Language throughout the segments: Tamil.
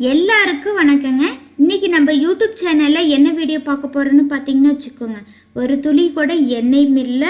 எல்லாருக்கும் வணக்கங்க. இன்னைக்கு நம்ம யூடியூப் சேனலில் என்ன வீடியோ பார்க்க போகிறோன்னு பார்த்தீங்கன்னா வச்சுக்கோங்க. ஒரு துளி கூட எண்ணெய் மில்ல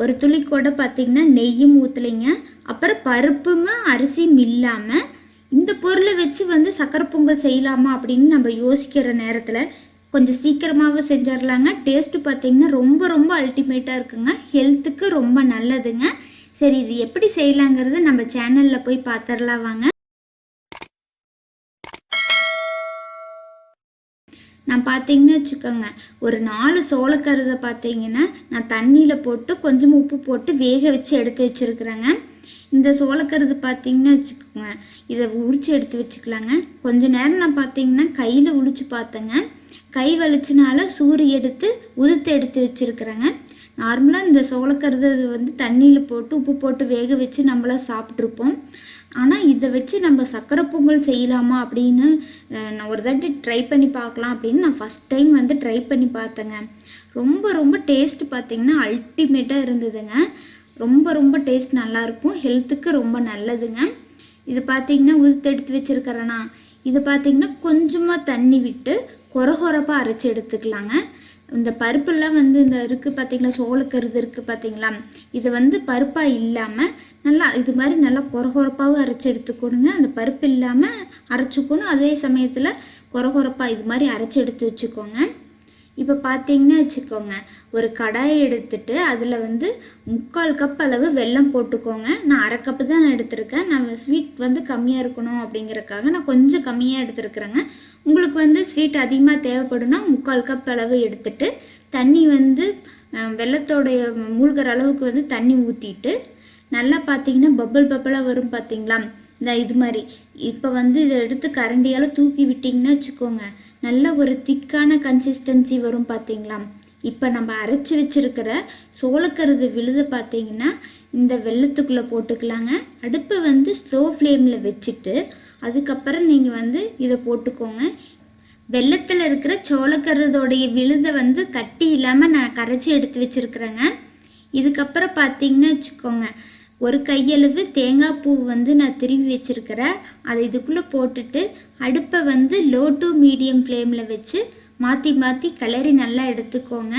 ஒரு துளி கூட பார்த்தீங்கன்னா நெய்யும் ஊற்றலைங்க அப்புறம் பருப்பும் அரிசியும் இல்லாமல் இந்த பொருளை வச்சு வந்து சக்கரை பொங்கல் செய்யலாமா அப்படின்னு நம்ம யோசிக்கிற நேரத்தில் கொஞ்சம் சீக்கிரமாகவே செஞ்சிடலாங்க. டேஸ்ட்டு பார்த்தீங்கன்னா ரொம்ப ரொம்ப அல்டிமேட்டாக இருக்குங்க. ஹெல்த்துக்கு ரொம்ப நல்லதுங்க. சரி இது எப்படி செய்யலாங்கிறது நம்ம சேனலில் போய் பார்த்துடலாம் வாங்க. நான் பார்த்தீங்கன்னு வச்சுக்கோங்க ஒரு நாலு சோளக்கருதை பார்த்தீங்கன்னா நான் தண்ணியில் போட்டு கொஞ்சம் உப்பு போட்டு வேக வச்சு எடுத்து வச்சுருக்குறேங்க. இந்த சோளக்கருது பார்த்தீங்கன்னா வச்சுக்கோங்க இதை உரிச்சு எடுத்து வச்சுக்கலாங்க. கொஞ்ச நேரம் நான் பார்த்தீங்கன்னா கையில் உளிச்சு பார்த்தேங்க. கை வலிச்சினால சூறு எடுத்து உதுத்து எடுத்து வச்சுருக்குறேங்க. நார்மலாக இந்த சோளக்கருது வந்து தண்ணியில் போட்டு உப்பு போட்டு வேக வச்சு நம்மளாம் சாப்பிட்ருப்போம் ஆனால் இதை வச்சு நம்ம சக்கரை பொங்கல் செய்யலாமா அப்படின்னு நான் ஒரு தாட்டி ட்ரை பண்ணி பார்க்கலாம் அப்படின்னு நான் ஃபஸ்ட் டைம் வந்து ட்ரை பண்ணி பார்த்தேங்க. ரொம்ப ரொம்ப டேஸ்ட் பார்த்திங்கன்னா அல்டிமேட்டாக இருந்ததுங்க. ரொம்ப ரொம்ப டேஸ்ட் நல்லாயிருக்கும். ஹெல்த்துக்கு ரொம்ப நல்லதுங்க. இது பார்த்திங்கன்னா உதுத்தெடுத்து வச்சுருக்கிறேன்னா இது பார்த்திங்கன்னா கொஞ்சமாக தண்ணி விட்டு கொரகொரப்பாக அரைச்சி எடுத்துக்கலாங்க. இந்த பருப்புலாம் வந்து இந்த இருக்குது பார்த்தீங்களா சோளக்கருது இருக்குது பார்த்தீங்களா இது வந்து பருப்பாக இல்லாமல் நல்லா இது மாதிரி நல்லா கொரகொரப்பாகவும் அரைச்சி எடுத்துக்கணுங்க. அந்த பருப்பு இல்லாமல் அரைச்சிக்கணும். அதே சமயத்தில் கொரகொரப்பாக இது மாதிரி அரைச்சி எடுத்து வச்சுக்கோங்க. இப்போ பார்த்தீங்கன்னா வச்சுக்கோங்க ஒரு கடாயை எடுத்துட்டு அதில் வந்து முக்கால் கப் அளவு வெல்லம் போட்டுக்கோங்க. நான் அரை கப்பு தான் நான் எடுத்திருக்கேன். நான் ஸ்வீட் வந்து கம்மியாக இருக்கணும் அப்படிங்கிறக்காக நான் கொஞ்சம் கம்மியாக எடுத்துருக்குறேங்க. உங்களுக்கு வந்து ஸ்வீட் அதிகமாக தேவைப்படும்னா முக்கால் கப் அளவு எடுத்துட்டு தண்ணி வந்து வெள்ளத்தோடைய வெல்லத்தோடைய மூழ்கிற அளவுக்கு வந்து தண்ணி ஊற்றிட்டு நல்லா பார்த்தீங்கன்னா பப்பிள் பப்பிளாக வரும் பார்த்தீங்களா இந்த இது மாதிரி. இப்போ வந்து இதை எடுத்து கரண்டியால் தூக்கி விட்டிங்கன்னா வச்சுக்கோங்க. நல்ல ஒரு திக்கான கன்சிஸ்டன்சி வரும் பார்த்தீங்களா இப்போ நம்ம அரைச்சி வச்சுருக்கிற சோளக்கருது விழுத பார்த்தீங்கன்னா இந்த வெள்ளத்துக்குள்ளே போட்டுக்கலாங்க. அடுப்பை வந்து ஸ்லோ ஃப்ளேமில் வச்சுட்டு அதுக்கப்புறம் நீங்கள் வந்து இதை போட்டுக்கோங்க. வெள்ளத்தில் இருக்கிற சோளக்கருதோடைய விழுதை வந்து கட்டி இல்லாமல் நான் கரைச்சி எடுத்து வச்சுருக்குறேங்க. இதுக்கப்புறம் பார்த்தீங்கன்னா வச்சுக்கோங்க. ஒரு கையளவு தேங்காய் பூ வந்து நான் திருவி வச்சுருக்கிறேன். அதை இதுக்குள்ளே போட்டுட்டு அடுப்பை வந்து லோ டு மீடியம் ஃப்ளேமில் வச்சு மாற்றி மாற்றி கிளறி நல்லா எடுத்துக்கோங்க.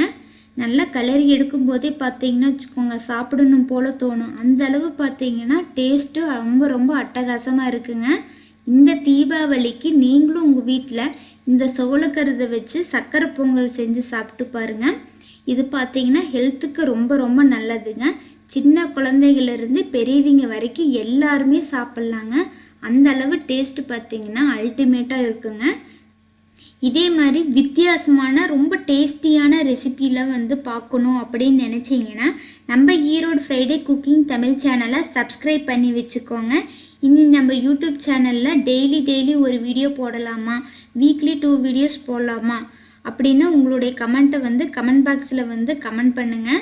நல்லா கிளறி எடுக்கும்போதே பார்த்தீங்கன்னா வச்சுக்கோங்க சாப்பிடணும் போல் தோணும். அந்த அளவு பார்த்தீங்கன்னா டேஸ்ட்டு ரொம்ப ரொம்ப அட்டகாசமாக இருக்குங்க. இந்த தீபாவளிக்கு நீங்களும் உங்கள் வீட்டில் இந்த சோளக்கருதை வச்சு சக்கரை பொங்கல் செஞ்சு சாப்பிட்டு பாருங்க. இது பார்த்தீங்கன்னா ஹெல்த்துக்கு ரொம்ப ரொம்ப நல்லதுங்க. சின்ன குழந்தைகளிருந்து பெரியவங்க வரைக்கும் எல்லாருமே சாப்பிட்லாங்க. அந்த அளவு டேஸ்ட்டு பார்த்தீங்கன்னா அல்டிமேட்டாக இருக்குங்க. இதே மாதிரி வித்தியாசமான ரொம்ப டேஸ்டியான ரெசிபியில் வந்து பார்க்கணும் அப்படின்னு நினச்சிங்கன்னா நம்ம ஈரோடு ஃப்ரைடே குக்கிங் தமிழ் சேனலை சப்ஸ்கிரைப் பண்ணி வச்சுக்கோங்க. இனி நம்ம யூடியூப் சேனலில் டெய்லி டெய்லி ஒரு வீடியோ போடலாமா? வீக்லி டூ வீடியோஸ் போடலாமா? அப்படின்னு உங்களுடைய கமெண்ட்டை வந்து கமெண்ட் பாக்ஸில் வந்து கமெண்ட் பண்ணுங்கள்